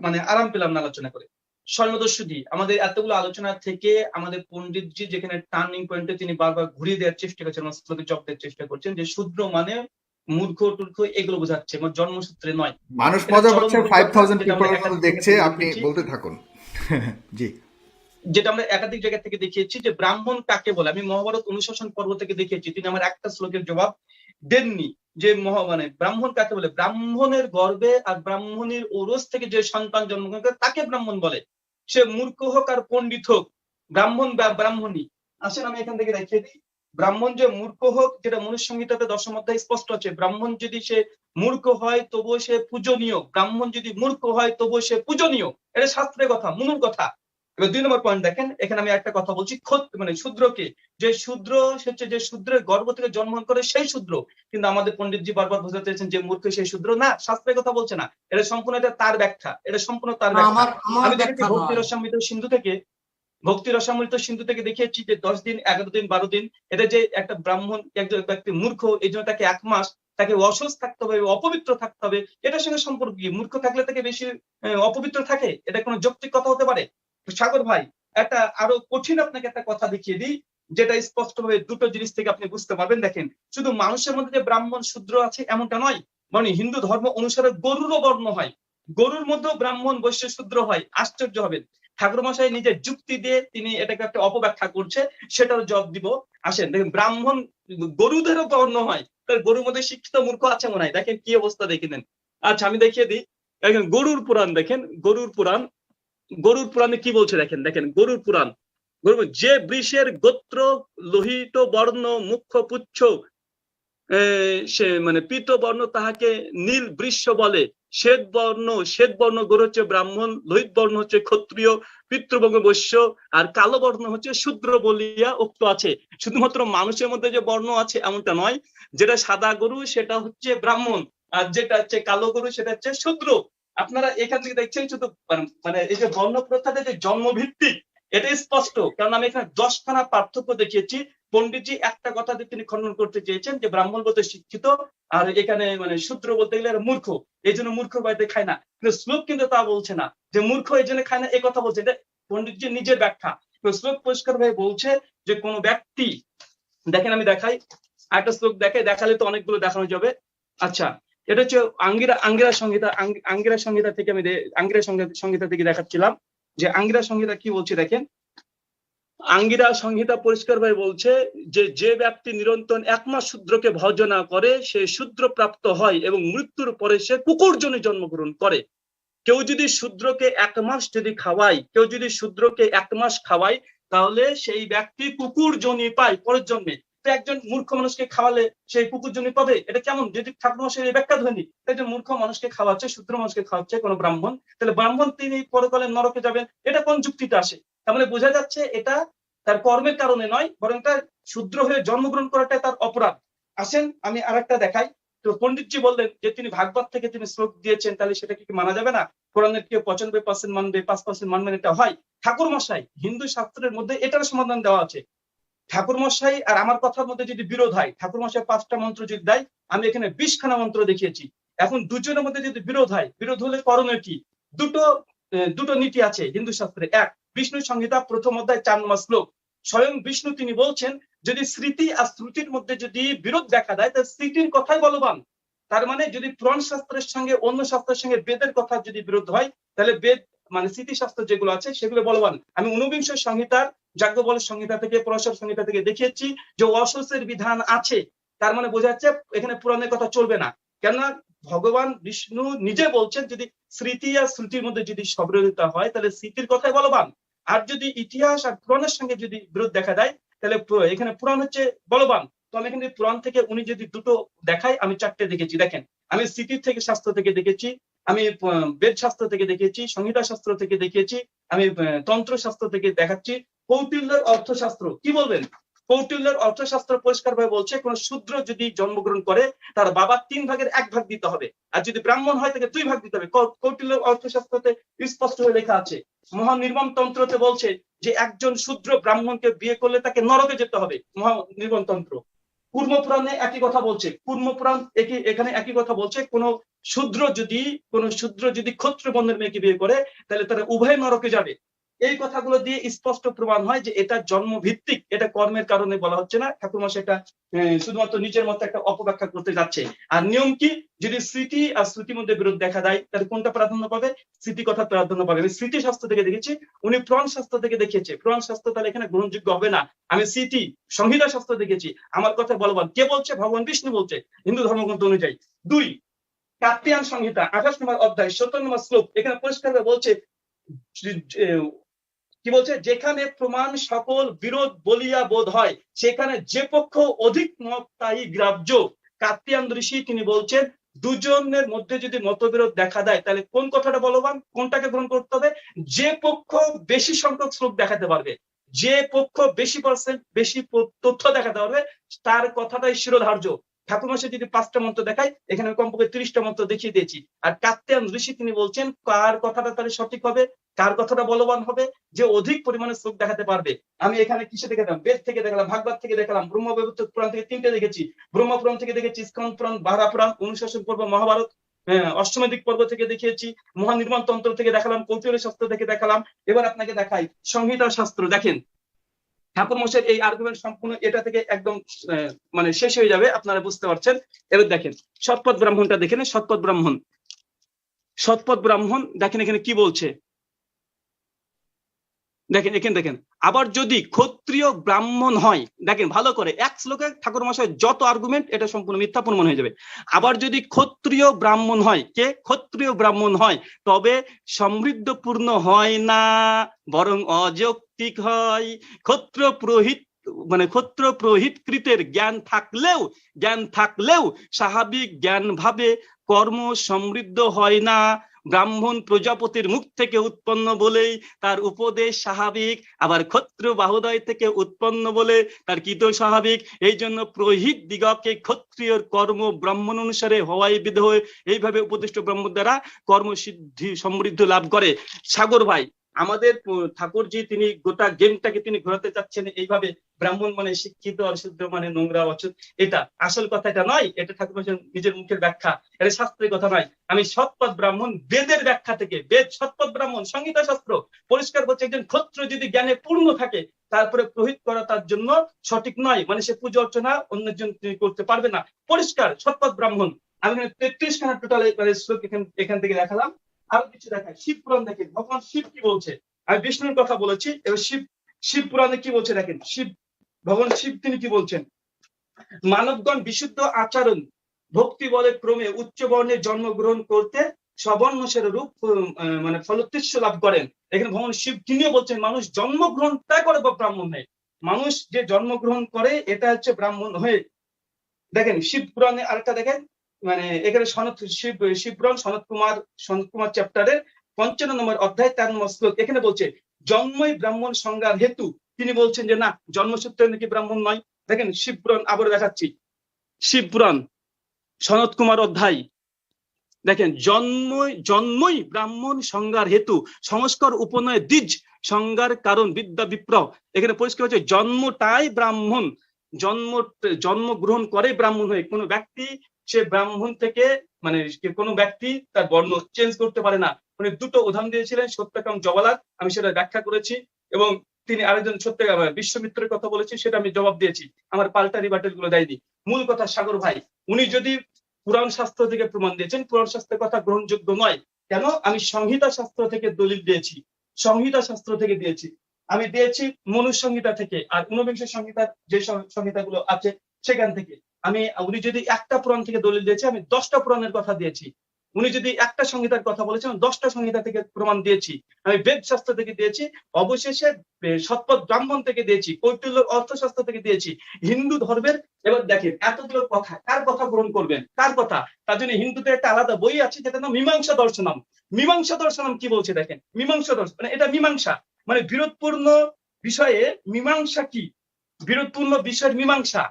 মানে আরাম পেলাম না আলোচনা করে। স্বর্ণদস্যুদি আমাদের এতগুলো আলোচনা থেকে আমাদের পন্ডিতজি যেখানে টার্নিং পয়েন্টে তিনি বারবার ঘুরিয়ে দেওয়ার চেষ্টা করছেন মস্তকে জব দেওয়ার চেষ্টা করছেন যে শূদ্র মানে মূর্খ টুর্খ এগুলো বোঝাচ্ছে আমার জন্মসূত্রে নয়। মানুষ মজা পিপলের একাধিক মতো দেখছে। আপনি বলতে থাকুন। জি। যেটা আমরা একাধিক জায়গা থেকে দেখিয়েছি যে ব্রাহ্মণ কাকে বলে? আমি মহাভারত অনুশাসন পর্ব থেকে দেখিয়েছি। তিনি আমার একটা শ্লোকের জবাব দেননি যে মহা মানে ব্রাহ্মণ কাকে বলে? ব্রাহ্মণের গর্বে আর ব্রাহ্মণের ওরস থেকে যে সন্তান জন্মগ্রহণ করে তাকে ব্রাহ্মণ বলে। সে মূর্খ হোক আর পণ্ডিত হোক, ব্রাহ্মণ বা ব্রাহ্মণী। আসেন আমি এখান থেকে দেখিয়ে দিই। ব্রাহ্মণ যে মূর্খ হোক, যেটা মনুষ্য সংহিতাতে দশম অধ্যায় স্পষ্ট আছে, ব্রাহ্মণ যদি সে মূর্খ হয়, তবুও সে পূজনীয়। ব্রাহ্মণ যদি মূর্খ হয়, তবুও সে পূজনীয়। এটা শাস্ত্রের কথা, মনুর কথা। এবার দুই নম্বর পয়েন্ট দেখেন এখানে আমি একটা কথা বলছি খোদ মানে শূদ্রকে যে শূদ্র হচ্ছে যে শূদ্রের গর্ভ থেকে জন্মগ্রহণ করে সেই শূদ্র। কিন্তু আমাদের পণ্ডিতজি বারবার বোঝাতে চেয়েছেন যে মূর্খ সেই শূদ্র না শাস্ত্রের কথা বলছে না। এটা সম্পূর্ণ এটা তার ব্যাখ্যা এটা সম্পূর্ণ তার ব্যাখ্যা। আমি দেখেছি ভক্তি রসামৃত সিন্ধু থেকে ভক্তি রসামৃত সিন্ধু থেকে দেখিয়েছি যে দশ দিন এগারো দিন বারো দিন এটা যে একটা ব্রাহ্মণ একজন ব্যক্তি মূর্খ এই জন্য তাকে এক মাস তাকে অসুস্থ থাকতে হবে অপবিত্র থাকতে হবে এটার সঙ্গে সম্পর্ক কি? মূর্খ থাকলে তাকে বেশি অপবিত্র থাকে? এটা কোনো যৌক্তিক কথা হতে পারে? সাগর ভাই, একটা আরও কঠিন আপনাকে একটা কথা দেখিয়ে দিই, যেটা স্পষ্ট ভাবে দুটো জিনিস থেকে আপনি বুঝতে পারবেন। দেখেন, শুধু মানুষের মধ্যে যে ব্রাহ্মণ শূদ্র আছে এমনটা নয় মানে হিন্দু ধর্ম অনুসারে গরুরও বর্ণ হয়। গরুর মধ্যেও ব্রাহ্মণ বৈশ্য শূদ্র হয়, আশ্চর্য হবেন। ঠাকুর মশাই নিজের যুক্তি দিয়ে তিনি এটাকে একটা অপব্যাখ্যা করছে সেটার জবাব দিব। আসেন, দেখেন, ব্রাহ্মণ গরুদেরও বর্ণ হয়, তার গরুর মধ্যে শিক্ষিত মূর্খ আছে মনে হয়। দেখেন কি অবস্থা দেখে নেন। আচ্ছা আমি দেখিয়ে দিই। দেখেন, গরুর পুরাণ, দেখেন, গরুর পুরাণ গরুর পুরাণে কি বলছে দেখেন দেখেন, গরুর পুরাণ। গরু যে বৃষের গোত্র লোহিত বর্ণ, মুখ্য পুচ্ছ সে মানে পীত বর্ণ তাহাকে নীল বৃষ্য বলে। শ্বেত বর্ণ শ্বেত বর্ণ গরু হচ্ছে ব্রাহ্মণ, লোহিত বর্ণ হচ্ছে ক্ষত্রিয়, পিতৃবঙ্গ বৈশ্য, আর কালো বর্ণ হচ্ছে শূদ্র বলিয়া উক্ত আছে। শুধুমাত্র মানুষের মধ্যে যে বর্ণ আছে এমনটা নয়, যেটা সাদা গরু, সেটা হচ্ছে ব্রাহ্মণ, আর যেটা হচ্ছে কালো গরু, সেটা হচ্ছে শূদ্র। আপনারা এখান থেকে দেখছেন শুধু, মানে- মানে এই যে বর্ণ প্রথাতে যে জন্মভিত্তিক, এটা স্পষ্ট। কারণ আমি এখানে দশখানা পার্থক্য দেখিয়েছি। পন্ডিতজি একটা কথা দিয়ে তিনি খণ্ডন করতে চেয়েছেন যে ব্রাহ্মণ বলতে শিক্ষিত, আর এখানে মানে শূদ্র বলতে গেলে মূর্খ। এই জন্য মূর্খ বাড়িতে খায় না। কিন্তু শ্লোক কিন্তু তা বলছে না। যে মূর্খ এই জন্য খায় না, এই কথা বলছে। এটা পণ্ডিতজি নিজের ব্যাখ্যা। শ্লোক পরিষ্কার ভাবে বলছে যে কোনো ব্যক্তি, দেখেন আমি দেখাই। একটা শ্লোক দেখাই দেখালে তো অনেকগুলো দেখানো যাবে। আচ্ছা এটা হচ্ছে আঙ্গিরা আঙ্গিরা সংহিতা আঙ্গিরা সংহিতা থেকে আমি আঙ্গিরা সংহিতা থেকে দেখাচ্ছিলাম। যে আঙ্গিরা সংহিতা কি বলছে দেখেন? আঙ্গিরা সংহিতা পরিষ্কার ভাবে বলছে যে যে ব্যক্তি নিরন্তর এক মাস শূদ্রকে ভজনা করে, সে শূদ্র প্রাপ্ত হয় এবং মৃত্যুর পরে সে কুকুর জনে জন্মগ্রহণ করে। কেউ যদি শূদ্রকে এক মাস যদি খাওয়ায়, কেউ যদি শূদ্রকে এক মাস খাওয়ায়, তাহলে সেই ব্যক্তি কুকুর জনি পায় পরের জন্মে। তো একজন মূর্খ মানুষকে খাওয়ালে সেই কুকুর জনি পাবে? এটা কেমন? যদি ঠাকুর মশাই ব্যাখ্যা ধরেনি একজন মূর্খ মানুষকে খাওয়াচ্ছে, শূদ্র মানুষকে খাওয়াচ্ছে কোনো ব্রাহ্মণ, তাহলে ব্রাহ্মণ তিনি পরকালে নরকে যাবেন, এটা কোন যুক্তিতে আসে? তার মানে বোঝা যাচ্ছে এটা তার কর্মের কারণে নয়, বরং তার শূদ্র হয়ে জন্মগ্রহণ করাটাই তার অপরাধ। আসেন, আমি আরেকটা দেখাই। তো পন্ডিতজি বললেন যে তিনি ভাগবত থেকে তিনি শ্লোক দিয়েছেন, তাহলে সেটা কি মানা যাবে না? কোরআনের কেউ পঁচানব্বই পার্সেন্ট মানবে, পাঁচ পার্সেন্ট মানবেন, এটা হয়। ঠাকুর মশাই হিন্দু শাস্ত্রের মধ্যে এটার সমাধান দেওয়া আছে। ঠাকুর মশাই আর আমার কথার মধ্যে যদি বিরোধ হয় ঠাকুর মশাই পাঁচটা মন্ত্র যদি দেয়, আমি এখানে বিশখানা মন্ত্র দেখিয়েছি। এখন দুজনের মধ্যে যদি বিরোধ হয়, বিরোধ হলে করণীয় কি? দুটো দুটো নীতি আছে হিন্দু শাস্ত্রে। এক, বিষ্ণু সংহিতা, প্রথম অধ্যায়, চার নম্বর শ্লোক। স্বয়ং বিষ্ণু তিনি বলছেন যদি স্মৃতি আর শ্রুতির মধ্যে যদি বিরোধ দেখা দেয়, তাহলে স্মৃতির কথাই বলবান। তার মানে যদি পুরাণ শাস্ত্রের সঙ্গে, অন্য শাস্ত্রের সঙ্গে বেদের কথা যদি বিরোধ হয়, তাহলে বেদ মানে স্মৃতিশাস্ত্র যেগুলো আছে, সেগুলো বলবান। আমি ঊনবিংশ সংহিতার যাজ্ঞবল সংহিতা থেকে পরশর সংহিতা থেকে দেখিয়েছি যে অসসের বিধান আছে। তার মানে বোঝা যাচ্ছে এখানে পুরাণের কথা চলবে না। কেননা ভগবান বিষ্ণু নিজে বলছেন, যদি স্মৃতি আর শ্রুতির মধ্যে যদি সবিরোধিতা হয়, তাহলে স্মৃতির কথাই বলবান। আর যদি ইতিহাস আর পুরাণের সঙ্গে যদি বিরোধ দেখা দেয়, তাহলে এখানে পুরাণ হচ্ছে বলবান। তো আমি এখানে পুরাণ থেকে উনি যদি দুটো দেখাই আমি চারটে দেখেছি। দেখেন, আমি স্মৃতির থেকে, শাস্ত্র থেকে দেখেছি আমি বেদ শাস্ত্র থেকে দেখেছি সংহিতা শাস্ত্র থেকে দেখেছি আমি তন্ত্র শাস্ত্র থেকে দেখাচ্ছি। কৌটিল্যের অর্থশাস্ত্র, কি বলবেন? কৌটিল্যের অর্থশাস্ত্র পরিষ্কার ভাবে বলছে, কোন শূদ্র যদি জন্মগ্রহণ করে, তার বাবা তিন ভাগের এক ভাগ দিতে হবে। আর যদি ব্রাহ্মণ হয়, তাকে দুই ভাগ দিতে হবে। কৌটিল্যের অর্থশাস্ত্রতে স্পষ্ট হয়ে লেখা আছে। মহানির্মম তন্ত্রতে বলছে যে, একজন শূদ্র ব্রাহ্মণকে বিয়ে করলে তাকে নরকে যেতে হবে। মহা তন্ত্র। কুর্ম একই কথা বলছে। কুর্ম পুরাণ একই এখানে একই কথা বলছে, কোন শূদ্র যদি, কোন শূদ্র যদি ক্ষত্র বন্ধের মেয়েকে বিয়ে করে, তাহলে তারা উভয় নরকে যাবে। এই কথাগুলো দিয়ে স্পষ্ট প্রমাণ হয় যে এটা জন্ম ভিত্তিক এটা কর্মের কারণে বলা হচ্ছে না। ঠাকুরমশাই এটা শুধুমাত্র নিজের মতো একটা অপব্যাখ্যা করতে যাচ্ছে। আর নিয়ম কি? যদি স্মৃতি আর শ্রুতির মধ্যে বিরোধ দেখা দেয়, তাহলে কোনটা প্রাধান্য পাবে? স্মৃতি কথা প্রাধান্য পাবে। আমি স্মৃতি শাস্ত্র থেকে দেখেছি, উনি পুরাণ শাস্ত্র থেকে দেখিয়েছে। পুরাণ শাস্ত্র তাহলে এখানে গ্রহণযোগ্য হবে না। আমি স্মৃতি, সংহিতা শাস্ত্র দেখেছি। আমার কথা বলবান কে বলছে? ভগবান বিষ্ণু বলছে, হিন্দু ধর্মগ্রন্থ অনুযায়ী। দুই, কার্তিয়ান সংহিতা, আঠাশ নম্বর অধ্যায়, সত্তর নম্বর শ্লোক, এখানে পরিষ্কার বলছে কি বলছে? যেখানে প্রমাণ সকল বিরোধ বলিয়া বোধ হয়, সেখানে যে পক্ষ অধিক মত তাই গ্রাহ্য। কার্তিয়ান ঋষি তিনি বলছেন, দুজনের মধ্যে যদি মতবিরোধ দেখা দেয়, তাহলে কোন কথাটা বলবান? কোনটাকে গ্রহণ করতে হবে? যে পক্ষ বেশি সংখ্যক শ্লোক দেখাতে পারবে, যে পক্ষ বেশি পার্সেন্ট বেশি তথ্য দেখাতে পারবে, তার কথাটাই শিরোধার্য। ঠাকুরমাসে যদি পাঁচটা মন্ত্র দেখায় এখানে আমি কমপক্ষে তিরিশটা মন্ত্র দেখিয়ে দিয়েছি। আর কাত্যায়ন ঋষি তিনি বলছেন কার কথাটা তাহলে সঠিক হবে? কার কথাটা বলবান হবে? যে অধিক পরিমাণে শ্লোক দেখাতে পারবে। আমি এখানে কিসে দেখালাম? বেদ থেকে দেখালাম ভাগবত থেকে দেখালাম ব্রহ্মবৈবর্ত পুরাণ থেকে তিনটে দেখেছি। ব্রহ্ম পুরাণ থেকে দেখেছি স্কন পুরাণ বাহারা পুরাণ অনুশাসন পর্ব মহাভারত হ্যাঁ, অষ্টমেদিক পর্ব থেকে দেখিয়েছি মহানির্মাণ তন্ত্র থেকে দেখালাম কৌতূহলী শাস্ত্র থেকে দেখালাম। এবার আপনাকে দেখাই সংহিতা শাস্ত্র দেখেন ঠাকুর মশাই এই আর্গুমেন্ট সম্পূর্ণ এটা থেকে একদম মানে শেষ হয়ে যাবে, আপনারা বুঝতে পারছেন। এবার দেখেন, সৎপথ ব্রাহ্মণটা দেখেন সৎপথ ব্রাহ্মণ। সৎপথ ব্রাহ্মণ, দেখেন এখানে কি বলছে? দেখেন এখানে দেখেন। আবার যদি ক্ষত্রিয় ব্রাহ্মণ হয়, দেখেন, ভালো করে, এক শ্লোকে ঠাকুর মশাই যত আর্গুমেন্ট এটা সম্পূর্ণ মিথ্যা প্রমাণ হয়ে যাবে। আবার যদি ক্ষত্রিয় ব্রাহ্মণ হয়, কে? ক্ষত্রিয় ব্রাহ্মণ হয়, তবে সমৃদ্ধপূর্ণ হয় না, বরং অযৌক্তিক হয়। ক্ষত্র পুরোহিত মানে ক্ষত্র পুরোহিত কৃতের জ্ঞান থাকলেও জ্ঞান থাকলেও স্বাভাবিক জ্ঞান ভাবে কর্ম সমৃদ্ধ হয় না। ব্রাহ্মণ প্রজাপতির মুখ থেকে উৎপন্ন বলেই তার উপদেশ স্বাভাবিক, আবার ক্ষত্র বাহুদয় থেকে উৎপন্ন বলে তার কৃত স্বাভাবিক। এই জন্য প্রহিত দিগকে ক্ষত্রিয়র কর্ম ব্রাহ্মণ অনুসারে হওয়াই বিধ হয়ে এইভাবে উপদিষ্ট ব্রাহ্মণ দ্বারা কর্মসিদ্ধি সমৃদ্ধ লাভ করে। সাগর ভাই আমাদের ঠাকুরজি তিনি গোটা গেমটাকে তিনি ঘোরাতে চাচ্ছেন, এইভাবে ব্রাহ্মণ মানে শিক্ষিত, অশুদ্ধ মানে নোংরা, অচুত, এটা আসল কথা এটা নয়, এটা ঠাকুর নিজের মুখের ব্যাখ্যা, এটা শাস্ত্রের কথা নয়। আমি সৎপথ ব্রাহ্মণ, বেদের ব্যাখ্যা থেকে, বেদ সৎপথ ব্রাহ্মণ, সংহিতা শাস্ত্র, পরিষ্কার করছে একজন ক্ষত্র যদি জ্ঞানে পূর্ণ থাকে, তারপরে প্রহিত করা তার জন্য সঠিক নয় মানে সে পুজো অর্চনা অন্যজন তিনি করতে পারবে না। পরিষ্কার, সৎপথ ব্রাহ্মণ। আমি তেত্রিশ খানা টোটাল এখান এখান থেকে দেখালাম। আরও কিছু দেখায়। শিব পুরাণ দেখেন। ভগবান শিব কি বলছে? আমি বিষ্ণুর কথা বলেছি, এবার শিব শিব পুরাণে কি বলছে দেখেন? শিব, ভগবান শিব তিনি কি বলছেন? মানবগণ বিশুদ্ধ আচরণ, ভক্তি বলে ক্রমে উচ্চ বর্ণে জন্মগ্রহণ করতে সবর্ণসের রূপ মানে ফলোত্তিষ্য লাভ করেন। এখানে ভগবান শিব তিনিও বলছেন, মানুষ জন্মগ্রহণ তাই করে ব্রাহ্মণ হয়ে। মানুষ যে জন্মগ্রহণ করে, এটা হচ্ছে ব্রাহ্মণ হয়ে। দেখেন, শিব পুরাণে আরেকটা দেখেন মানে এখানে শিব, শিবপুরাণ সনত কুমার সনত কুমার চ্যাপ্টারের পঞ্চান্ন নম্বর অধ্যায় তেরো নম্বর এখানে বলছে, জন্মই ব্রাহ্মণ সংজ্ঞার হেতু। তিনি বলছেন যে, না, জন্মসূত্রে নাকি ব্রাহ্মণ নয়? দেখেন, শিবপুরাণ আবার দেখাচ্ছি। শিবপুরাণ সনত কুমার অধ্যায়। দেখেন, জন্মই জন্মই ব্রাহ্মণ সংজ্ঞার হেতু। সংস্কার উপনয় দ্বিজ সংজ্ঞার কারণ বিদ্যা বিপ্র এখানে পরিষ্কার হচ্ছে, জন্মটাই ব্রাহ্মণ। জন্ম, জন্মগ্রহণ করে ব্রাহ্মণ হয়ে। কোনো ব্যক্তি সে ব্রাহ্মণ থেকে মানে কোনো ব্যক্তি তার বর্ণ চেঞ্জ করতে পারে না। উনি দুটো উদাহরণ দিয়েছিলেন সত্যকাম জবালাত আমি সেটা ব্যাখ্যা করেছি এবং তিনি আরেকজন সত্যকাম বিশ্বমিত্রের কথা বলেছি, সেটা আমি জবাব দিয়েছি। আমার পাল্টা রিবাটেলগুলো দেয়নি। মূল কথা সাগর ভাই, উনি যদি পুরাণ শাস্ত্র থেকে প্রমাণ দিয়েছেন, পুরাণ শাস্ত্রের কথা গ্রহণযোগ্য নয়। কেন? আমি সংহিতা শাস্ত্র থেকে দলিল দিয়েছি। সংহিতা শাস্ত্র থেকে দিয়েছি। আমি দিয়েছি মনুসংহিতা থেকে। আর ঊনবিংশ সংহিতার যে সং- সংহিতাগুলো আছে, সেখান থেকে। আমি, উনি যদি একটা পুরাণ থেকে দলিল দিয়েছে, আমি দশটা পুরাণের কথা দিয়েছি। উনি যদি একটা সংহিতার কথা বলেছেন, আমি দশটা সংহিতা থেকে প্রমাণ দিয়েছি। আমি বেদ শাস্ত্র থেকে দিয়েছি, অবশেষে সৎপথ ব্রাহ্মণ থেকে দিয়েছি কৈতুল্য অর্থশাস্ত্র থেকে দিয়েছি, হিন্দু ধর্মের। এবার দেখেন, এতগুলো কথা, কার কথা গ্রহণ করবেন? কার কথা? তার জন্য হিন্দুতে একটা আলাদা বই আছে যেটা নাম মীমাংসা দর্শনম। মীমাংসা দর্শনম কি বলছে দেখেন? মীমাংসা দর্শন মানে এটা মীমাংসা। মানে বিরোধপূর্ণ বিষয়ে মীমাংসা কি? বিরোধপূর্ণ বিষয়ের মীমাংসা।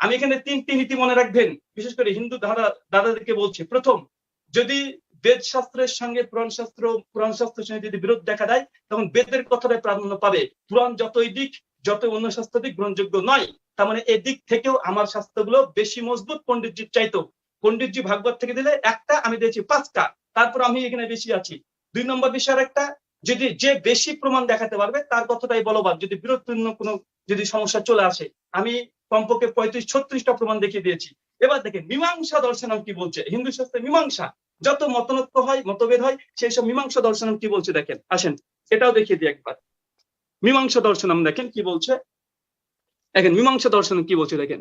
আমি এখানে তিনটি নীতি মনে রাখবেন, বিশেষ করে হিন্দু দাদা দাদাদেরকে বলছি। প্রথম, যদি বেদ শাস্ত্রের সঙ্গে পুরাণ শাস্ত্র পুরাণ শাস্ত্রের সঙ্গে যদি বিরোধ দেখা দেয়, তখন বেদের কথাটা প্রাধান্য পাবে। পুরাণ যতই দিক যত অন্য শাস্ত্র দিক, গ্রহণযোগ্য নয়। তার মানে এদিক থেকেও আমার শাস্ত্রগুলো বেশি মজবুত পণ্ডিতজির চাইতো পণ্ডিতজি ভাগবত থেকে দিলে একটা, আমি দিয়েছি পাঁচটা। তারপর আমি এখানে বেশি আছি। দুই নম্বর বিষয়ের একটা, যদি যে বেশি প্রমাণ দেখাতে পারবে, তার কথাটাই বলবান। যদি বিরোধপূর্ণ কোনো যদি সমস্যা চলে আসে, আমি কমপক্ষে পঁয়ত্রিশ, ছত্রিশটা প্রমাণ দেখিয়ে দিয়েছি। এবার দেখেন, মীমাংসা দর্শনম কি বলছে? হিন্দু শাস্ত্রে মীমাংসা। যত মতনৈক্য হয়, মতভেদ হয়, সেই সব মীমাংসা দর্শনম কি বলছে দেখেন? আসেন, এটাও দেখিয়ে দিই একবার। মীমাংসা দর্শনম দেখেন কি বলছে? দেখেন, মীমাংসা দর্শনম কি বলছে দেখেন?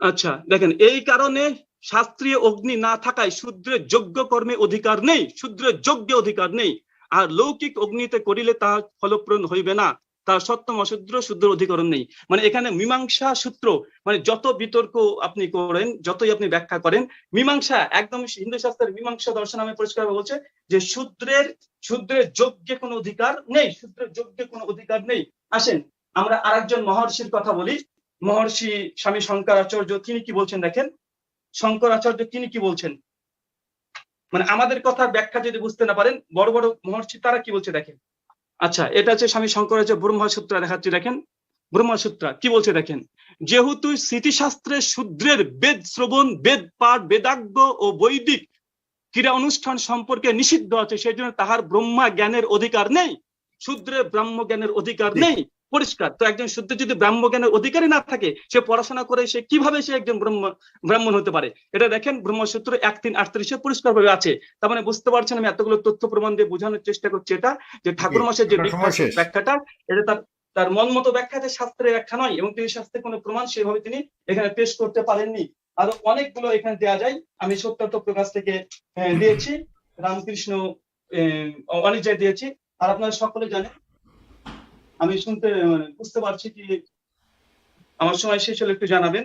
আচ্ছা দেখেন, এই কারণে শাস্ত্রীয় অগ্নি না থাকায় শূদ্রের যোগ্য কর্মে অধিকার নেই শূদ্রের যোগ্য অধিকার নেই। আর লৌকিক অগ্নিতে করিলে তা ফলপ্রণ হইবে না। তার সত্যম অশুদ্র শুদ্র অধিকরণ নেই। মানে এখানে মীমাংসা সূত্র মানে যত বিতর্ক আপনি করেন, যতই আপনি ব্যাখ্যা করেন, মীমাংসা একদম হিন্দু শাস্ত্রের মীমাংসা দর্শন আমি পরিষ্কার বলছে যে শূদ্রের শূদ্রের যোগ্যে কোনো অধিকার নেই, শূদ্রের যোগ্যে কোনো অধিকার নেই। আসেন, আমরা আরেকজন মহর্ষির কথা বলি। মহর্ষি স্বামী শঙ্করাচার্য, তিনি কি বলছেন দেখেন? শঙ্করাচার্য তিনি কি বলছেন? মানে আমাদের কথার ব্যাখ্যা যদি বুঝতে না পারেন, বড় বড় মহর্ষি তারা কি বলছে দেখেন? আচ্ছা এটা হচ্ছে স্বামী শঙ্করাচার্য ব্রহ্মসূত্র দেখাচ্ছি দেখেন। ব্রহ্মসূত্র কি বলছে দেখেন? যেহেতু স্মৃতিশাস্ত্রের শূদ্রের বেদ শ্রবণ বেদ পাঠ বেদাজ্ঞ ও বৈদিক ক্রীড়া অনুষ্ঠান সম্পর্কে নিষিদ্ধ আছে সেই জন্য তাহার ব্রহ্মা জ্ঞানের অধিকার নেই। শূদ্রের ব্রাহ্ম জ্ঞানের অধিকার নেই। পরিষ্কার। তো একজন শুদ্ধ যদি ব্রাহ্ম জ্ঞানের অধিকারী না থাকে সে পড়াশোনা করে সে কীভাবে সে একজন ব্রহ্ম ব্রাহ্মণ হতে পারে? এটা দেখেন ব্রহ্মসূত্র এক তিন আটত্রিশে পরিষ্কার ভাবে আছে। তার মানে বুঝতে পারছেন আমি এতগুলো তথ্য প্রমাণ দিয়ে বোঝানোর চেষ্টা করছি এটা যে ঠাকুর মাসের যে। ব্যাখ্যাটা এটা তার তার মন মতো ব্যাখ্যা যে শাস্ত্রের ব্যাখ্যা নয় এবং তিনি শাস্ত্রের কোনো প্রমাণ সেভাবে তিনি এখানে পেশ করতে পারেননি। আরও অনেকগুলো এখানে দেওয়া যায়। আমি সত্যার্থ প্রকাশ থেকে দিয়েছি। রামকৃষ্ণ আহ, অনিজয় দিয়েছি। আর আপনারা সকলে জানেন আমি শুনতে মানে বুঝতে পারছি কি আমার সময় শেষ হলে একটু জানাবেন।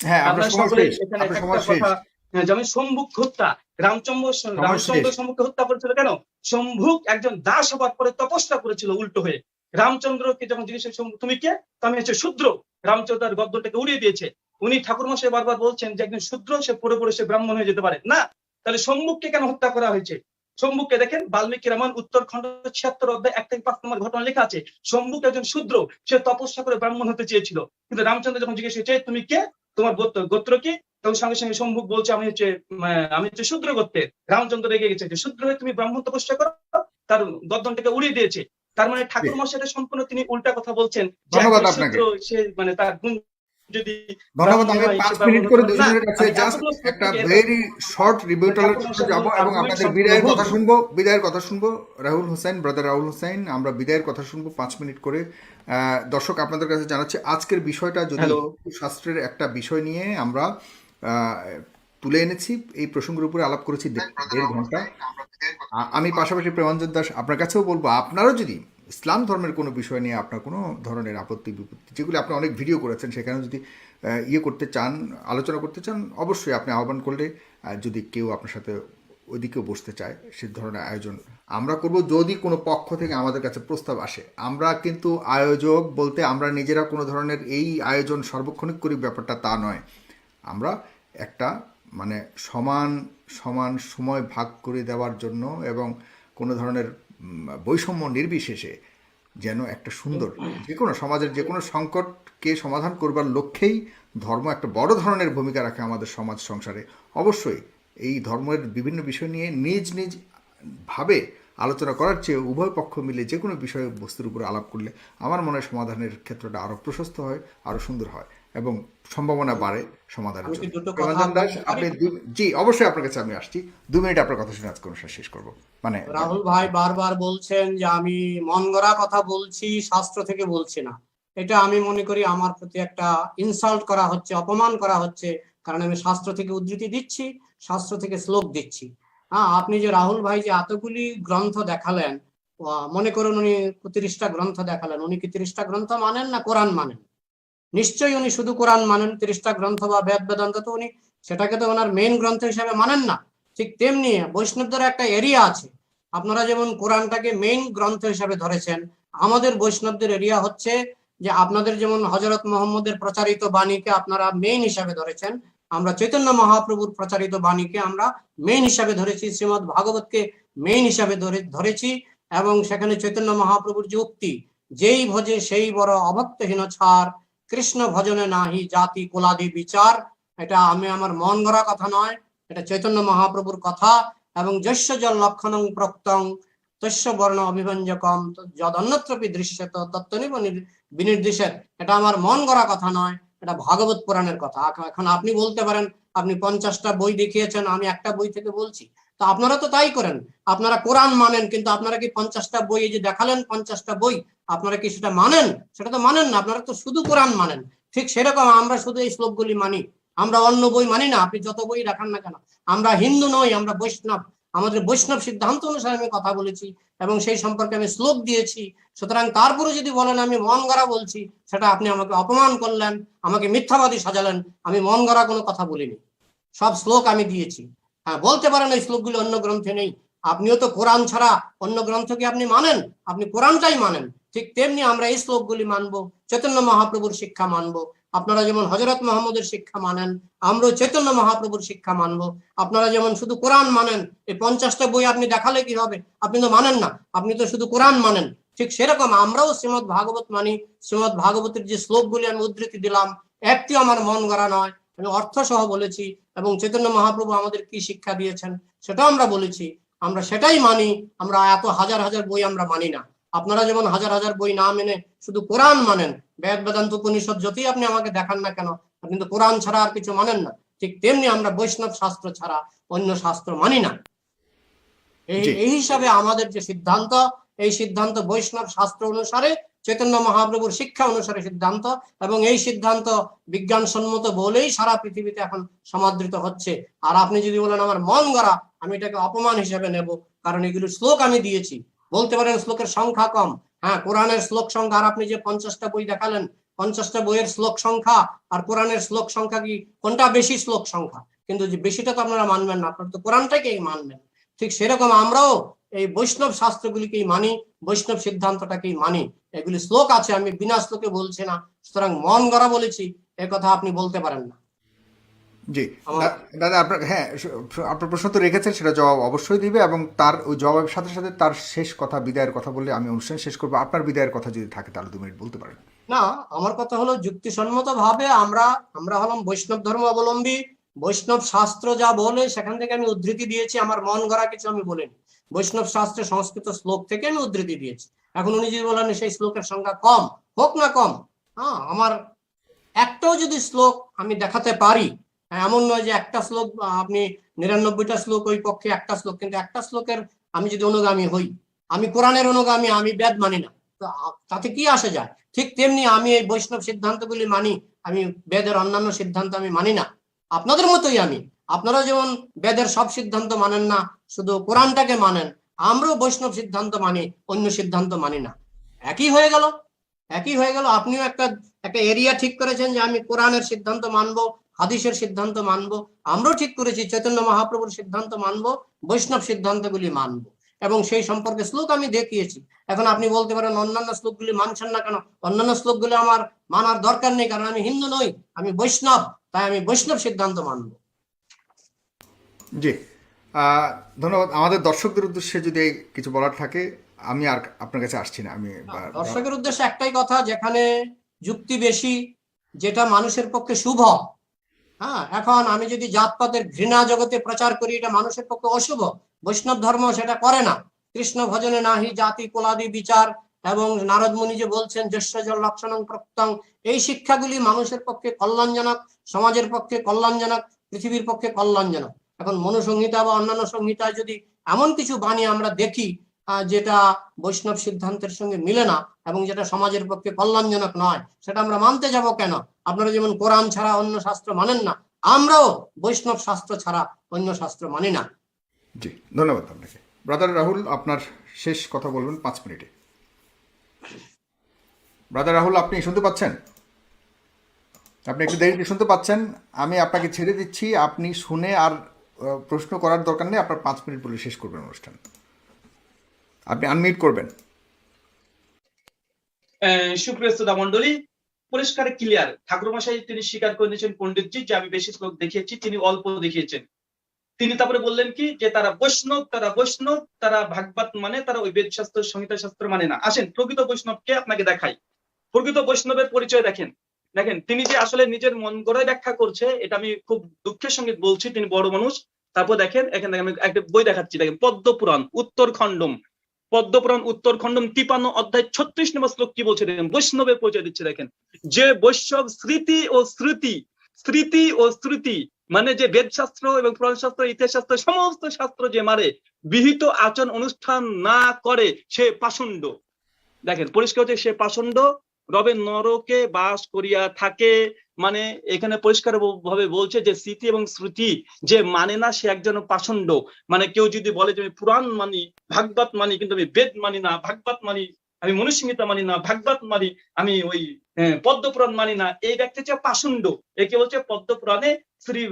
হ্যাঁ আপনার সকলে এখানে একটা কথা হ্যাঁ, যেমন সম্মুখ হত্যা রামচন্দ্র রামচন্দ্র সম্মুখে হত্যা করেছিল কেন? সম্ভুক একজন দাস হবার পরে তপস্যা করেছিল উল্টো হয়ে। রামচন্দ্রকে যখন জিজ্ঞেস তুমি কে? আমি হচ্ছে শূদ্র। রামচন্দ্র তার গদ্দটাকে উড়িয়ে দিয়েছে। উনি ঠাকুর মশাই বারবার বলছেন যে একজন শূদ্র সে পড়ে পড়ে সে ব্রাহ্মণ হয়ে যেতে পারে। না তাহলে সম্মুখকে কেন হত্যা করা হয়েছে? সম্মুখকে দেখেন বাল্মীকি রামায়ণ উত্তরখণ্ড ছিয়াত্তর অধ্যায় এক থেকে পাঁচ নম্বর ঘটনা লেখা আছে সম্মুখ একজন শূদ্র সে তপস্যা করে ব্রাহ্মণ হতে চেয়েছিল। কিন্তু রামচন্দ্র যখন জিজ্ঞেস হয়েছে তুমি কে? তোমার গোত্র গোত্র কি? তখন সঙ্গে সঙ্গে সম্মুখ বলছে আমি হচ্ছে আহ, আমি হচ্ছে শূদ্র গোত্রের। রামচন্দ্র রেগে গেছে যে শূদ্র হয়ে তুমি ব্রাহ্মণ তপস্যা করো তার গদ্দনটাকে উড়িয়ে দিয়েছে। তার মানে ঠাকুর মশাইটা সম্পূর্ণ তিনি উল্টা কথা বলছেন। সে মানে তার গুণ যদি ধন্যবাদ আমি ব্রাহ্মণ হয়, পাঁচ সে মিনিট করে কাছে জাস্ট একটা ভেরি শর্ট কাছে মশাই এবং আপনাদের বিদায়ের কথা শুনব বিদায়ের কথা শুনব। রাহুল হোসেন ব্রাদার রাহুল হোসেন আমরা বিদায়ের কথা শুনব পাঁচ মিনিট করে। দর্শক আপনাদের কাছে জানাচ্ছি আজকের বিষয়টা যদি শাস্ত্রের একটা বিষয় নিয়ে আমরা আহ, তুলে এনেছি এই প্রসঙ্গের উপরে আলাপ করেছি দেড় ঘণ্টা। আমি পাশাপাশি প্রেমাঞ্জন দাস আপনার কাছেও বলব আপনারও যদি ইসলাম ধর্মের কোনো বিষয় নিয়ে আপনার কোনো ধরনের আপত্তি, বিপত্তি, যেগুলি আপনি অনেক ভিডিও করেছেন, সেখানে যদি ইয়ে করতে চান, আলোচনা করতে চান, অবশ্যই আপনি আহ্বান করলে যদি কেউ আপনার সাথে ওইদিকেও বসতে চায়, সে ধরনের আয়োজন আমরা করব। যদি কোনো পক্ষ থেকে আমাদের কাছে প্রস্তাব আসে, আমরা কিন্তু আয়োজক বলতে আমরা নিজেরা কোনো ধরনের এই আয়োজন সার্বক্ষণিক করি, ব্যাপারটা তা নয়। আমরা একটা মানে সমান সমান সময় ভাগ করে দেওয়ার জন্য এবং কোনো ধরনের বৈষম্য নির্বিশেষে যেন একটা সুন্দর, যে কোনো সমাজের যে কোনো সংকটকে সমাধান করবার লক্ষ্যেই ধর্ম একটা বড় ধরনের ভূমিকা রাখে আমাদের সমাজ সংসারে। অবশ্যই এই ধর্মের বিভিন্ন বিষয় নিয়ে নিজ নিজ ভাবে আলোচনা করার চেয়ে উভয় পক্ষ মিলে যে কোনো বিষয় বস্তুর উপর আলাপ করলে আমার মনে হয় সমাধানের ক্ষেত্রটা আরও প্রশস্ত হয় আরও সুন্দর হয়। এবং সম্ভাবনা বাড়ে জন্য। দুটো দাস আপনি জি অবশ্যই আপনার কাছে আমি আসছি। দু মিনিট আপনার কথা শুনে আজকে অনুষ্ঠান শেষ করব। মানে রাহুল ভাই বারবার বলছেন যে আমি মন গড়া কথা বলছি শাস্ত্র থেকে বলছি না। এটা আমি মনে করি আমার প্রতি একটা ইনসাল্ট করা হচ্ছে অপমান করা হচ্ছে কারণ আমি শাস্ত্র থেকে উদ্ধৃতি দিচ্ছি শাস্ত্র থেকে শ্লোক দিচ্ছি। হ্যাঁ আপনি যে রাহুল ভাই যে এতগুলি গ্রন্থ দেখালেন মনে করুন উনি তিরিশটা গ্রন্থ দেখালেন উনি কি তিরিশটা গ্রন্থ মানেন না কোরআন মানেন? নিশ্চয়ই উনি শুধু কোরআন মানেন, তিরিশটা গ্রন্থ বা বেদ বেদান্ত তো উনি সেটাকে তো ওনার মেইন গ্রন্থ হিসেবে মানেন না। ঠিক তেমনি বৈষ্ণবদের একটা এরিয়া আছে। আপনারা যেমন কোরআনটাকে মেইন গ্রন্থ হিসাবে ধরেছেন, আমাদের বৈষ্ণবদের এরিয়া হচ্ছে যে আপনাদের যেমন হজরত মোহাম্মদের প্রচারিত বাণীকে আপনারা মেইন হিসাবে ধরেছেন, আমরা চৈতন্য মহাপ্রভুর প্রচারিত বাণীকে আমরা মেইন হিসাবে ধরেছি, শ্রীমদ ভাগবতকে মেইন হিসাবে ধরে, ধরেছি এবং সেখানে চৈতন্য মহাপ্রভুর যে উক্তি, যেই ভজে সেই বড় অভক্তহীন ছাড় কৃষ্ণ ভজনে নাহি জাতি কোলাদি বিচার। এটা আমি আমার মন গড়া কথা নয়, এটা চৈতন্য মহাপ্রভুর কথা এবং যস্য জল লক্ষণং প্রক্তং তস্য বর্ণ অভিভঞ্জকম যদন্যত্রপি দৃশ্যত, তত্ত্বনিব বিনির্দেশের। এটা আমার মন গড়া কথা নয়, এটা ভাগবত পুরাণের কথা। এখন আপনি বলতে পারেন, আপনি পঞ্চাশটা বই দেখিয়েছেন, আমি একটা বই থেকে বলছি। তো আপনারা তো তাই করেন। আপনারা কোরআন মানেন, কিন্তু আপনারা কি পঞ্চাশটা বই এই যে দেখালেন, পঞ্চাশটা বই, আপনারা কি সেটা মানেন? সেটা তো মানেন না, আপনারা তো শুধু কোরআন মানেন। ঠিক সেরকম আমরা শুধু এই শ্লোকগুলি মানি। আমরা অন্য বই মানি না, আপনি যত বই রাখান না কেন। আমরা হিন্দু নই, আমরা বৈষ্ণব। আমাদের বৈষ্ণব সিদ্ধান্ত অনুসারে আমি কথা বলেছি, এবং সেই সম্পর্কে আমি শ্লোক দিয়েছি। সুতরাং তারপরে যদি বলেন, আমি মন গড়া বলছি, সেটা আপনি আমাকে অপমান করলেন, আমাকে মিথ্যাবাদী সাজালেন, আমি মন গড়া কোনো কথা বলিনি। সব শ্লোক আমি দিয়েছি। হ্যাঁ বলতে পারেন এই শ্লোকগুলি অন্য গ্রন্থে নেই। আপনিও তো কোরআন ছাড়া অন্য গ্রন্থকে আপনি মানেন। আপনি কোরআনটাই মানেন। ঠিক তেমনি আমরা এই শ্লোকগুলি মানবো, চৈতন্য মহাপ্রভুর শিক্ষা মানবো। আপনারা যেমন হজরত মোহাম্মদের শিক্ষা মানেন, আমরাও চৈতন্য মহাপ্রভুর শিক্ষা মানবো। আপনারা যেমন শুধু কোরআন মানেন, এই পঞ্চাশটা বই আপনি দেখালে কি হবে? আপনি তো মানেন না। আপনি তো শুধু কোরআন মানেন। ঠিক সেরকম আমরাও শ্রীমদ ভাগবত মানি। শ্রীমদ ভাগবতের যে শ্লোকগুলি আমি উদ্ধৃতি দিলাম, একটিও আমার মন গড়া নয়। আমি অর্থ সহ বলেছি এবং চৈতন্য মহাপ্রভু আমাদের কি শিক্ষা দিয়েছেন সেটাও আমরা বলেছি। আমরা সেটাই মানি আমরা এত হাজার হাজার বই আমরা মানি না। আপনারা যেমন হাজার হাজার বই না মেনে শুধু কোরআন মানেন বেদ বেদান্ত উপনিষদ যতই আপনি আমাকে দেখান না কেন আপনি তো কোরআন ছাড়া আর কিছু মানেন না। ঠিক তেমনি আমরা বৈষ্ণব শাস্ত্র ছাড়া অন্য শাস্ত্র মানি না। এই এই হিসাবে আমাদের যে সিদ্ধান্ত এই সিদ্ধান্ত বৈষ্ণব শাস্ত্র অনুসারে চৈতন্য মহাপ্রভুর শিক্ষা অনুসারে সিদ্ধান্ত এবং এই সিদ্ধান্ত বিজ্ঞানসম্মত বলেই সারা পৃথিবীতে এখন সমাদৃত হচ্ছে। আর আপনি যদি বলেন, আমার মন গড়া, আমি এটাকে অপমান হিসেবে নেব, কারণ এগুলো শ্লোক আমি দিয়েছি। বলতে পারেন, শ্লোকের সংখ্যা কম। হ্যাঁ কোরআনের শ্লোক সংখ্যা, আর আপনি যে পঞ্চাশটা বই দেখালেন, পঞ্চাশটা বইয়ের শ্লোক সংখ্যা আর কোরআনের শ্লোক সংখ্যা কি, কোনটা বেশি শ্লোক সংখ্যা? কিন্তু যে বেশিটা তো আপনারা মানবেন না, আপনারা তো কোরআনটাকেই মানবেন। ঠিক সেরকম আমরাও এই বৈষ্ণব শাস্ত্রগুলিকেই মানি বৈষ্ণব সিদ্ধান্তটাকেই মানি। এগুলি শ্লোক আছে আমি বিনা শ্লোকে বলছি না। সুতরাং মন গড়া বলেছি এ কথা আপনি বলতে পারেন না। জি দাদা আপনার হ্যাঁ আপনার প্রশ্ন তো রেখেছেন সেটা জবাব অবশ্যই দিবে এবং তার ওই জবাবের সাথে সাথে তার শেষ কথা বিদায়ের কথা বললে আমি অনুষ্ঠান শেষ করব। আপনার বিদায়ের কথা যদি থাকে তাহলে দু মিনিট বলতে পারেন। না আমার কথা হলো যুক্তিসম্মত ভাবে আমরা আমরা হলাম বৈষ্ণব ধর্ম অবলম্বী। বৈষ্ণব শাস্ত্র যা বলে সেখান থেকে আমি উদ্ধৃতি দিয়েছি আমার মন গড়া কিছু আমি বলিনি। বৈষ্ণব শাস্ত্রে সংস্কৃত শ্লোক থেকে আমি উদ্ধৃতি দিয়েছি। এখন উনি যদি বলেন সেই শ্লোকের সংখ্যা কম, হোক না কম হ্যাঁ আমার একটাও যদি শ্লোক আমি দেখাতে পারি, এমন নয় যে একটা শ্লোক, আপনি নিরানব্বইটা শ্লোক ওই পক্ষে একটা শ্লোক, কিন্তু একটা শ্লোকের আমি যদি অনুগামী হই, আমি কোরআনের অনুগামী, আমি বেদ মানি না তাতে কি আসে যায়? ঠিক তেমনি আমি এই বৈষ্ণব সিদ্ধান্তগুলি মানি, আমি বেদের অন্যান্য সিদ্ধান্ত আমি মানি না। আপনাদের মতোই আমি। আপনারা যেমন বেদের সব সিদ্ধান্ত মানেন না, শুধু কোরআনটাকে মানেন, আমরাও বৈষ্ণব সিদ্ধান্ত মানি, অন্য সিদ্ধান্ত মানি না। একই হয়ে গেল, একই হয়ে গেল। আপনিও একটা একটা এরিয়া ঠিক করেছেন যে আমি কোরআনের সিদ্ধান্ত মানবো, হাদিসের সিদ্ধান্ত মানবো, আমরাও ঠিক করেছি, চৈতন্য মহাপ্রভুর সিদ্ধান্ত মানবো, বৈষ্ণব সিদ্ধান্তগুলি মানবো। এবং সেই সম্পর্কে শ্লোক আমি দেখিয়েছি। এখন আপনি বলতে পারেন, অন্যান্য শ্লোকগুলি মানছেন না কেন? অন্যান্য শ্লোকগুলি আমার মানার দরকার নেই, কারণ আমি হিন্দু নই, আমি বৈষ্ণব, তাই আমি বৈষ্ণব সিদ্ধান্ত মানব। জি। ধন্যবাদ। আমাদের দর্শকদের উদ্দেশ্যে যদি কিছু বলার থাকে আমি আর আপনার কাছে আসছি না। আমি দর্শকের উদ্দেশ্যে একটাই কথা যেখানে যুক্তি বেশি যেটা মানুষের পক্ষে শুভ। হ্যাঁ এখন আমি যদি জাতপাতের ঘৃণা জগতে প্রচার করি এটা মানুষের পক্ষে অশুভ। বৈষ্ণব ধর্ম সেটা করে না। কৃষ্ণ ভজনে নাহি জাতি কোলাদি বিচার এবং নারদ মুনি যে বলছেন জ্যেষ্ঠজল লক্ষণং প্রত্যং এই শিক্ষাগুলি মানুষের পক্ষে কল্যাণজনক সমাজের পক্ষে কল্যাণজনক পৃথিবীর পক্ষে কল্যাণজনক। এখন মনুসংহিতা বা অন্যান্য সংহিতায় যদি এমন কিছু বাণী আমরা দেখি যেটা বৈষ্ণব সিদ্ধান্তের সঙ্গে মিলে না এবং যেটা সমাজের পক্ষে কল্যাণজনক নয়, সেটা আমরা মানতে যাব কেন? আপনারা যেমন কোরআন ছাড়া অন্য শাস্ত্র মানেন না, আমরাও বৈষ্ণব শাস্ত্র ছাড়া অন্য শাস্ত্র মানি না। জি, ধন্যবাদ আপনাকে। ব্রাদার রাহুল আপনার শেষ কথা বলবেন পাঁচ মিনিটে। ব্রাদার রাহুল আপনি শুনতে পাচ্ছেন? আপনি একটু দেরিতে শুনতে পাচ্ছেন, আমি আপনাকে ছেড়ে দিচ্ছি, আপনি শুনে আর প্রশ্ন করার দরকার নেই, আপনার পাঁচ মিনিট বলে শেষ করবেন অনুষ্ঠান। আপনি আনমিউট করবেন। সুপ্রিয় মন্ডলী পরিষ্কার ক্লিয়ার ঠাকুর মশাই তিনি স্বীকার করে নিয়েছেন পণ্ডিতজি যে আমি বেশি শ্লোক দেখিয়েছি, তিনি অল্প দেখিয়েছেন। তিনি তারপরে বললেন কি, যে তারা বৈষ্ণব তারা বৈষ্ণব, তারা ভাগবত মানে তারা ওই বেদ শাস্ত্র, সংহিতা শাস্ত্র মানে না। আসেন, প্রকৃত বৈষ্ণবকে আপনাকে দেখাই। প্রকৃত বৈষ্ণবের পরিচয় দেখেন। দেখেন, তিনি যে আসলে নিজের মন গড়ায় ব্যাখ্যা করছে, এটা আমি খুব দুঃখের সঙ্গে বলছি, তিনি বড় মানুষ। তারপর দেখেন, এখানে আমি একটা বই দেখাচ্ছি, দেখেন, পদ্মপুরাণ উত্তর খণ্ডম পদ্মপুরাণ উত্তর খণ্ডম তিপান্ন অধ্যায়, ছত্রিশ নম্বর শ্লোক কি বলছে দেখেন? বৈষ্ণবের পরিচয় দিচ্ছে, দেখেন। যে বৈষ্ণব স্মৃতি ও স্মৃতি স্মৃতি ও স্মৃতি মানে যে বেদশাস্ত্র এবং পুরাণ শাস্ত্র ইতিহাস শাস্ত্র সমস্ত শাস্ত্র যে মারে, বিহিত আচরণ অনুষ্ঠান না করে সে পাষণ্ড। দেখেন, পরিষ্কার হচ্ছে সে পাষণ্ড, রবে নরকে বাস করিয়া থাকে মানে এখানে পরিষ্কার ভাবে বলছে যে স্মৃতি এবং শ্রুতি যে মানে না, সে একজন পাষণ্ড। মানে কেউ যদি বলে যে আমি পুরাণ মানি, ভাগবত মানি, কিন্তু আমি বেদ মানি না, ভাগবত মানি, আমি মনুসংহিতা মানি না, ভাগবত মানি, আমি ওই পদ্মপুরাণ মানি না, এই ব্যক্তি হচ্ছে পাষণ্ড। একে বলছে পদ্মপুরাণে শ্রী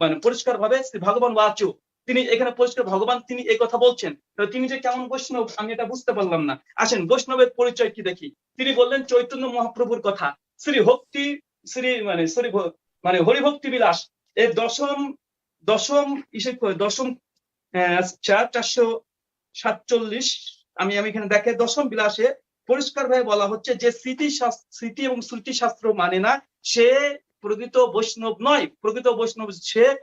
মানে পরিষ্কার ভাবে শ্রী ভগবান বাচু। তিনি এখানে পরিষ্কার ভগবান, তিনি এই কথা বলছেন। তিনি যে কেমন বৈষ্ণব, আমি এটা বুঝতে পারলাম না। আসেন, বৈষ্ণবের পরিচয় কি দেখি? তিনি বললেন চৈতন্য মহাপ্রভুর কথা। শ্রী ভক্তি শ্রী মানে ভ- মানে হরিভক্তি বিলাস। এর দশম দশম দশম চার চারশো সাতচল্লিশ, আমি আমি এখানে দেখে, দশম বিলাসে পরিষ্কার ভাবে বলা হচ্ছে যে স্মৃতি স্মৃতি এবং শ্রুতি শাস্ত্র মানে না, সে প্রকৃত বৈষ্ণব নয়, প্রকৃত বৈষ্ণব, সে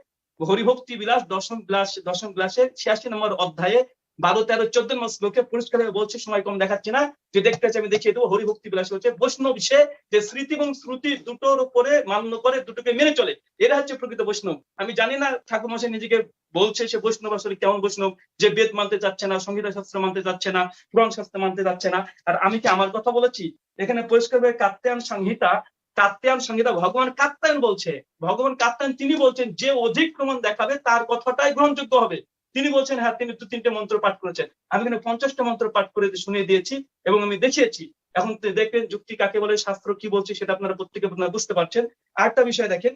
হরিভক্তি বিলাস দশম বিলাস, দশম বিলাসের ছিয়াশি নম্বর অধ্যায়ে বারো, তেরো, চোদ্দ শ্লোকে পরিষ্কার ভাবে বলছে, সময় কম দেখাচ্ছি না। যে দেখতে আমি দেখিয়ে দেবো। হরিভক্তি বিলাস হচ্ছে। বৈষ্ণব সে যে স্মৃতি এবং শ্রুতি দুটোর উপরে মান্য করে, দুটোকে মেনে চলে। এরা হচ্ছে প্রকৃত বৈষ্ণব। আমি জানি না, ঠাকুর মশাই নিজেকে বলছে সে বৈষ্ণব আসলে কেমন বৈষ্ণব? যে বেদ মানতে চাচ্ছে না সংগীতা শাস্ত্র মানতে চাচ্ছে না পুরাণ শাস্ত্র মানতে চাচ্ছে না। আর আমি কি আমার কথা বলেছি? এখানে পরিষ্কার ভাবে কাত্যায়ন সংহিতা কাত্যায়ন সংহিতা ভগবান কাত্যায়ন বলছে। ভগবান কাত্যায়ন তিনি বলছেন, যে অধিক প্রমাণ দেখাবে, তার কথাটাই গ্রহণযোগ্য হবে। তিনি বলছেন হ্যাঁ তিনি দু তিনটে মন্ত্র পাঠ করেছেন। আমি এখানে পঞ্চাশটা মন্ত্র পাঠ করে শুনিয়ে দিয়েছি এবং আমি দেখিয়েছি। এখন তো দেখবেন যুক্তি কাকে বলে, শাস্ত্র কি বলছে সেটা আপনারা প্রত্যেকে আপনারা বুঝতে পারছেন। আরেকটা বিষয় দেখেন,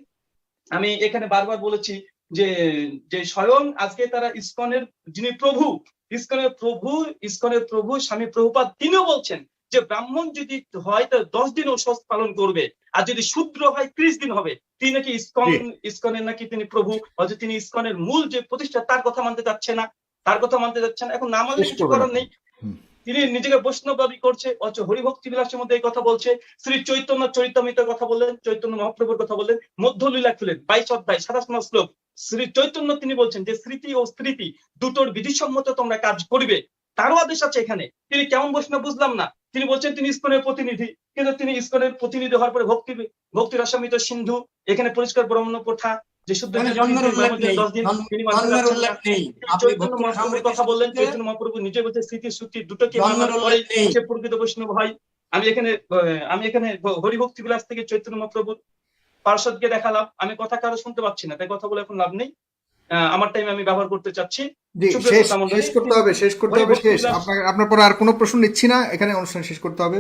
আমি এখানে বারবার বলেছি যে যে স্বয়ং আজকে তারা ইসকনের, যিনি প্রভু, ইসকনের প্রভু ইসকনের প্রভু স্বামী প্রভুপাদ তিনিও বলছেন যে ব্রাহ্মণ যদি হয় তো দশ দিন ওষুধ পালন করবে। আর যদি শূদ্র হয়, ত্রিশ দিন হবে। তিনি নাকি ইসকন ইসকনের নাকি তিনি প্রভু অথচ তিনি ইসকনের মূল যে প্রতিষ্ঠা তার কথা মানতে চাচ্ছে না তার কথা মানতে চাচ্ছে না এখন না মানলে কিছু করার নেই। তিনি নিজেকে বৈষ্ণব দাবি করছে অথচ হরিভক্তি বিলাসের মধ্যে এই কথা বলছে। শ্রী চৈতন্য চরিতামিতের কথা বললেন চৈতন্য মহাপ্রভুর কথা বললেন মধ্যলীলা খুলেন বাইশ অধ্যায় সাতাশ নম্বর শ্লোক। শ্রী চৈতন্য তিনি বলছেন যে স্মৃতি ও স্মৃতি দুটোর বিধিসম্মত তোমরা কাজ করবে। তারও আদেশ আছে এখানে। তিনি কেমন বৈষ্ণব বুঝলাম না। তিনি বলছেন তিনি ইস্কনের প্রতিনিধি। কিন্তু তিনি ইস্কনের প্রতিনিধি হওয়ার পরে ভক্তি ভক্তি রসামিত সিন্ধু এখানে পরিষ্কার ব্রহ্মণ্য প্রথা যে শুদ্ধ এখানে জন্মের উল্লেখ নেই। দশ দিন জন্ম- তিনি মানতে জন্মের চাচ্ছেন উল্লেখ না। নেই। আপনি চৈতন্য ভক্তি মহাপ্রভুর রসামৃতের কথা বললেন চৈতন্য মহাপ্রভু নিজে বলছে স্মৃতি শ্রুতি দুটোকে সে প্রকৃত বৈষ্ণব হয়। আমি এখানে আমি এখানে হরিভক্তি বিলাস থেকে চৈতন্য মহাপ্রভুর পার্শ্বদকে দেখালাম। আমি কথা কারও শুনতে পাচ্ছি না তাই কথা বলে এখন লাভ নেই। আমার টাইম আমি ব্যবহার করতে চাচ্ছি। শেষ করতে হবে শেষ করতে হবে শেষ। আপনার পরে আর কোনো প্রশ্ন নিচ্ছি না এখানে অনুষ্ঠান শেষ করতে হবে।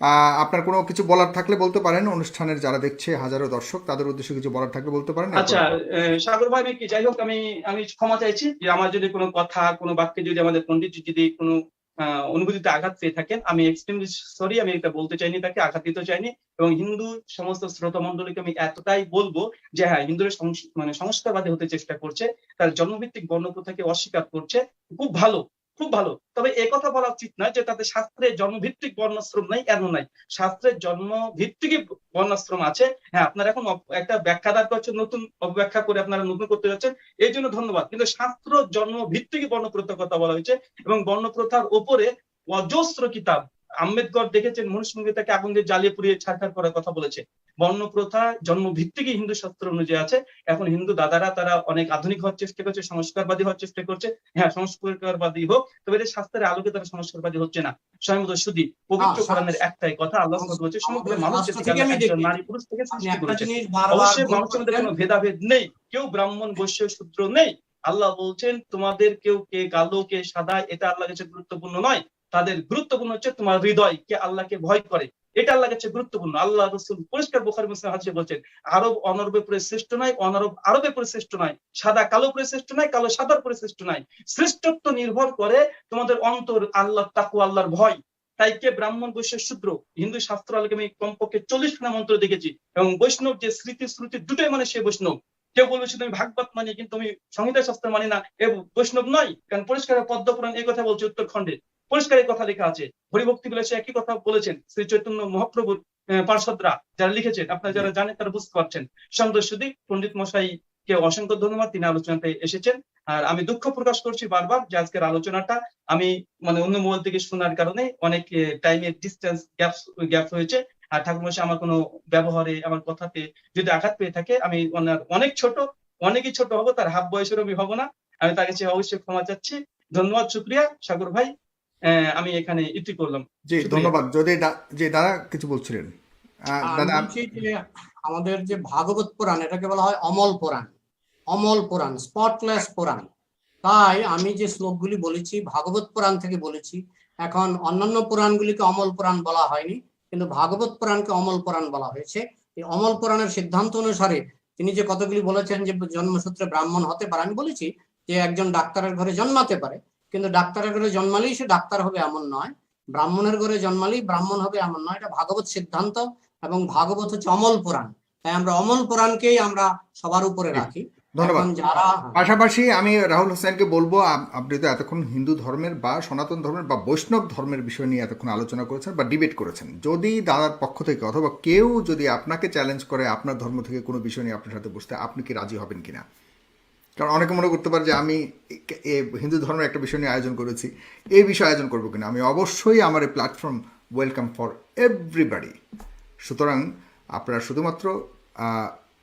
আহ, আপনার কোনো কিছু বলার থাকলে বলতে পারেন অনুষ্ঠানের যারা দেখছে হাজারো দর্শক তাদের উদ্দেশ্যে কিছু বলার থাকলে বলতে পারেন আচ্ছা সাগর ভাই আমি কি যাই হোক আমি আমি ক্ষমা চাইছি যে আমার যদি কোনো কথা কোনো বাক্যে যদি আমাদের পন্ডিত যদি কোনো অনুভূতিতে আঘাত পেয়ে থাকেন। আমি এক্সট্রিমলি সরি আমি এটা বলতে চাইনি, তাকে আঘাত দিতে চাইনি। এবং হিন্দু সমস্ত শ্রোতা মন্ডলীকে আমি এতটাই বলব যে হ্যাঁ হিন্দুরা মানে সংস্কারবাদী হতে চেষ্টা করছে, তার জন্মভিত্তিক বর্ণপ্রথাকে অস্বীকার করছে। খুব ভালো খুব ভালো। তবে কথা বলা উচিত নয় যে তাদের শাস্ত্রে জন্মভিত্তিক বর্ণাশ্রম নাই এমন নাই? শাস্ত্রের জন্মভিত্তিক বর্ণাশ্রম আছে। হ্যাঁ আপনারা এখন একটা ব্যাখ্যা দাঁড় করছেন নতুন অব্যাখ্যা করে আপনারা নতুন করতে যাচ্ছেন, এই জন্য ধন্যবাদ। কিন্তু শাস্ত্র জন্মভিত্তিক বর্ণপ্রথার কথা বলা হয়েছে এবং বর্ণপ্রথার ওপরে অজস্র কিতাব আম্বেদকর দেখেছেন মনুষ্যঙ্গিতাকে আগুন দিয়ে জ্বালিয়ে পুড়িয়ে ছাড়খাড় করার কথা বলেছে। বর্ণপ্রথা জন্ম ভিত্তিকই হিন্দু শাস্ত্র অনুযায়ী আছে। এখন হিন্দু দাদারা তারা অনেক আধুনিক হওয়ার চেষ্টা করছে সংস্কারবাদী হওয়ার চেষ্টা করছে। হ্যাঁ সংস্কারবাদী হোক তবে এদের শাস্ত্রের আলোকে তারা সংস্কারবাদী হচ্ছে না। স্বয়ং সুদী পবিত্র হ্যাঁ, কোরআনের একটাই কথা আল্লাহ বলছে সমগ্র মানুষ থেকে আমি দেখি। নারী পুরুষ থেকে সৃষ্টি বারবার অবশ্যই মানুষের মধ্যে কোনো ভেদাভেদ নেই কেউ ব্রাহ্মণ বৈশ্য শূদ্র নেই। আল্লাহ বলছেন তোমাদের কেউ কে কালো কে সাদা এটা আল্লাহ কাছে গুরুত্বপূর্ণ নয়। তাদের গুরুত্বপূর্ণ হচ্ছে তোমার হৃদয়, কে আল্লাহকে ভয় করে। এটা আল্লাহ কাছে গুরুত্বপূর্ণ। আল্লাহ রসুল পরিষ্কার বোখারি মুসলিম হাদিসে বলছেন, আরব অনরবের পরে শ্রেষ্ঠ নয়, অনরব আরবের পরে শ্রেষ্ঠ নয়, সাদা কালো পরে শ্রেষ্ঠ নয়, কালো সাদার পরে শ্রেষ্ঠ নয়। শ্রেষ্ঠত্ব নির্ভর করে তোমাদের অন্তর আল্লাহ তাকু আল্লাহর ভয়। তাই কে ব্রাহ্মণ বৈশ্য শূদ্র? হিন্দু শাস্ত্র আলোকে আমি কমপক্ষে চল্লিশ খানা মন্ত্র দেখেছি। এবং বৈষ্ণব যে স্মৃতি, শ্রুতি দুটোই মানে সে বৈষ্ণব। কেউ বলবে শুধু আমি ভাগবত মানি, কিন্তু আমি সংহিতা শাস্ত্র মানি না। এ বৈষ্ণব নয়, কারণ পরিষ্কার পদ্মপুরাণ এই কথা বলছে উত্তরখণ্ডে। পরিষ্কার কথা লেখা আছে। হরিভক্তি বিলাসে একই কথা বলেছেন শ্রী চৈতন্য মহাপ্রভুর পার্ষদরা যারা লিখেছেন, আপনারা যারা জানেন তারা বুঝতে পারছেন। সন্তোষ সুদী, পণ্ডিত মশাই কে অসংখ্য ধন্যবাদ, তিনি আলোচনাতে এসেছেন। আর আমি দুঃখ প্রকাশ করছি বারবার যে আজকের আলোচনাটা, আমি মানে অন্য মোবাইল থেকে শোনার কারণে অনেক টাইমের ডিস্টেন্স গ্যাপ গ্যাপ হয়েছে। আর ঠাকুর মশাই আমার কোনো ব্যবহারে, আমার কথাতে যদি আঘাত পেয়ে থাকে, আমি ওনার অনেক ছোট, অনেকই ছোট হব, তার হাফ বয়সেরও আমি হব না। আমি তার কাছে অবশ্যই ক্ষমা চাচ্ছি। ধন্যবাদ, শুক্রিয়া, সাগর ভাই। আমি এখানে ইতি করলাম। জি ধন্যবাদ। যদি যে দাদা কিছু বলছিলেন। দাদা আমাদের যে ভাগবত পুরাণ এটাকে বলা হয় অমল পুরাণ। অমল পুরাণ স্পটলেস পুরাণ। তাই আমি যে শ্লোকগুলি বলেছি ভাগবত পুরাণ থেকে বলেছি এখন অন্যান্য পুরাণগুলিকে অমল পুরাণ বলা হয়নি কিন্তু ভাগবত পুরাণকে অমল পুরাণ বলা হয়েছে। এই অমল পুরাণের সিদ্ধান্ত অনুসারে তিনি যে কতগুলি বলেছেন যে জন্মসূত্রে ব্রাহ্মণ হতে পারে আমি বলেছি যে একজন ডাক্তারের ঘরে জন্মাতে পারে। কিন্তু ডাক্তারের ঘরে জন্মালেই সে ডাক্তার হবে এমন নয়। ব্রাহ্মণের ঘরে জন্মালেই ব্রাহ্মণ হবে এমন নয়। এটা ভাগবত সিদ্ধান্ত এবং ভাগবত হচ্ছে অমল পুরাণ। তাই আমরা অমল পুরাণকেই আমরা সবার উপরে রাখি। ধন্যবাদ। যারা পাশাপাশি আমি রাহুল হোসেনকে বলব আপনি তো এতক্ষণ হিন্দু ধর্মের বা সনাতন ধর্মের বা বৈষ্ণব ধর্মের বিষয় নিয়ে এতক্ষণ আলোচনা করেছেন বা ডিবেট করেছেন। যদি দাদার পক্ষ থেকে অথবা কেউ যদি আপনাকে চ্যালেঞ্জ করে আপনার ধর্ম থেকে কোনো বিষয় নিয়ে আপনার সাথে বসতে আপনি কি রাজি হবেন কিনা? কারণ অনেকে মনে করতে পারে যে আমি হিন্দু ধর্মের একটা বিষয় নিয়ে আয়োজন করেছি এই বিষয়ে আয়োজন করব কিনা? আমি অবশ্যই আমার এই প্ল্যাটফর্ম ওয়েলকাম ফর এভরিবাডি সুতরাং আপনারা শুধুমাত্র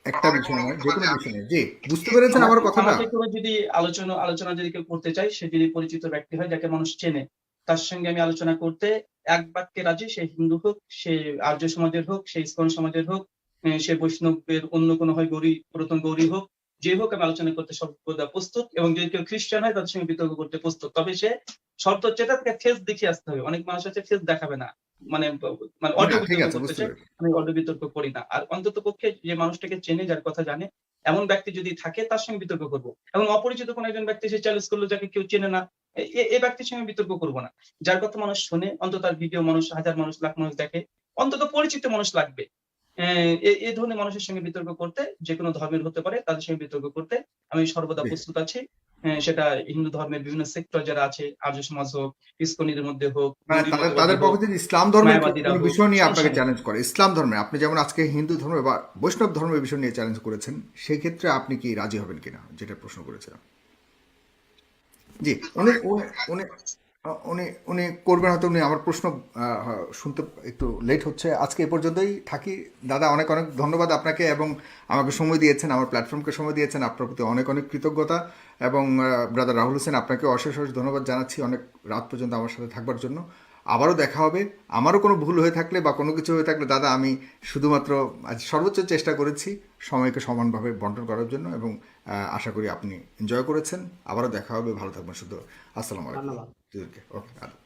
একটা বিষয় নয় যে কোনো বিষয় জি বুঝতে পেরেছেন আমার কথাটা? যদি আলোচনা আলোচনা যদি কেউ করতে চায় সে যদি পরিচিত ব্যক্তি হয় যাকে মানুষ চেনে তার সঙ্গে আমি আলোচনা করতে এক বাক্যে রাজি সে হিন্দু হোক সে আর্য সমাজের হোক সে ইস্কন সমাজের হোক সে বৈষ্ণবের অন্য কোনো হয় গৌরী পুরাতন গৌরী হোক যে হোক আমি আলোচনা করতে সর্বদা প্রস্তুত এবং যদি কেউ খ্রিস্টান হয় তাদের সঙ্গে বিতর্ক করতে প্রস্তুত। তবে সে শর্ত হচ্ছে এটা তাকে ফেস দেখিয়ে আসতে হবে। অনেক মানুষ আছে ফেস দেখাবে না। মানে মানে অডিও বিতর্ক আমি বিতর্ক করি না। আর অন্তত পক্ষে যে মানুষটাকে চেনে যার কথা জানে এমন ব্যক্তি যদি থাকে তার সঙ্গে বিতর্ক করব। এবং অপরিচিত কোনো একজন ব্যক্তি সে চ্যালেঞ্জ করল যাকে কেউ চেনে না এই ব্যক্তির সঙ্গে বিতর্ক করব না। যার কথা মানুষ শোনে অন্তত তার ভিডিও মানুষ হাজার মানুষ লাখ মানুষ দেখে অন্তত পরিচিত মানুষ লাগবে। এই ধরনের মানুষের সঙ্গে বিতর্ক করতে যে কোনো ধর্মের হতে পারে তাদের সঙ্গে বিতর্ক করতে আমি সর্বদা প্রস্তুত আছি। সেটা হিন্দু ধর্মের বিভিন্ন সেক্টর যারা আছে আর্য সমাজ হোক ইস্কনিদের মধ্যে হোক মানে তাদের পক্ষে ইসলাম ধর্মের বিষয় নিয়ে আপনাকে চ্যালেঞ্জ করে। ইসলাম ধর্মে আপনি যেমন আজকে হিন্দু ধর্ম বা বৈষ্ণব ধর্মের বিষয় নিয়ে চ্যালেঞ্জ করেছেন সেই ক্ষেত্রে আপনি কি রাজি হবেন কিনা? যেটা প্রশ্ন করেছিলাম। জি উনি উনি- উনি উনি করবেন হয়তো উনি আমার প্রশ্ন শুনতে একটু লেট হচ্ছে। আজকে এ পর্যন্তই থাকি। দাদা, অনেক অনেক ধন্যবাদ আপনাকে এবং আমাকে সময় দিয়েছেন, আমার প্ল্যাটফর্মকে সময় দিয়েছেন। আপনার প্রতি অনেক অনেক কৃতজ্ঞতা এবং ব্রাদার রাহুল হোসেন আপনাকে অশেষ অশেষ ধন্যবাদ জানাচ্ছি। অনেক রাত পর্যন্ত আমার সাথে থাকবার জন্য। আবারও দেখা হবে। আমারও কোনো ভুল হয়ে থাকলে বা কোনো কিছু হয়ে থাকলে, দাদা, আমি শুধুমাত্র আজ সর্বোচ্চ চেষ্টা করেছি সময়কে সমানভাবে বন্টন করার জন্য এবং আশা করি আপনি এনজয় করেছেন। আবারও দেখা হবে। ভালো থাকবেন শুধু আসসালামু আলাইকুম। Okay. okay.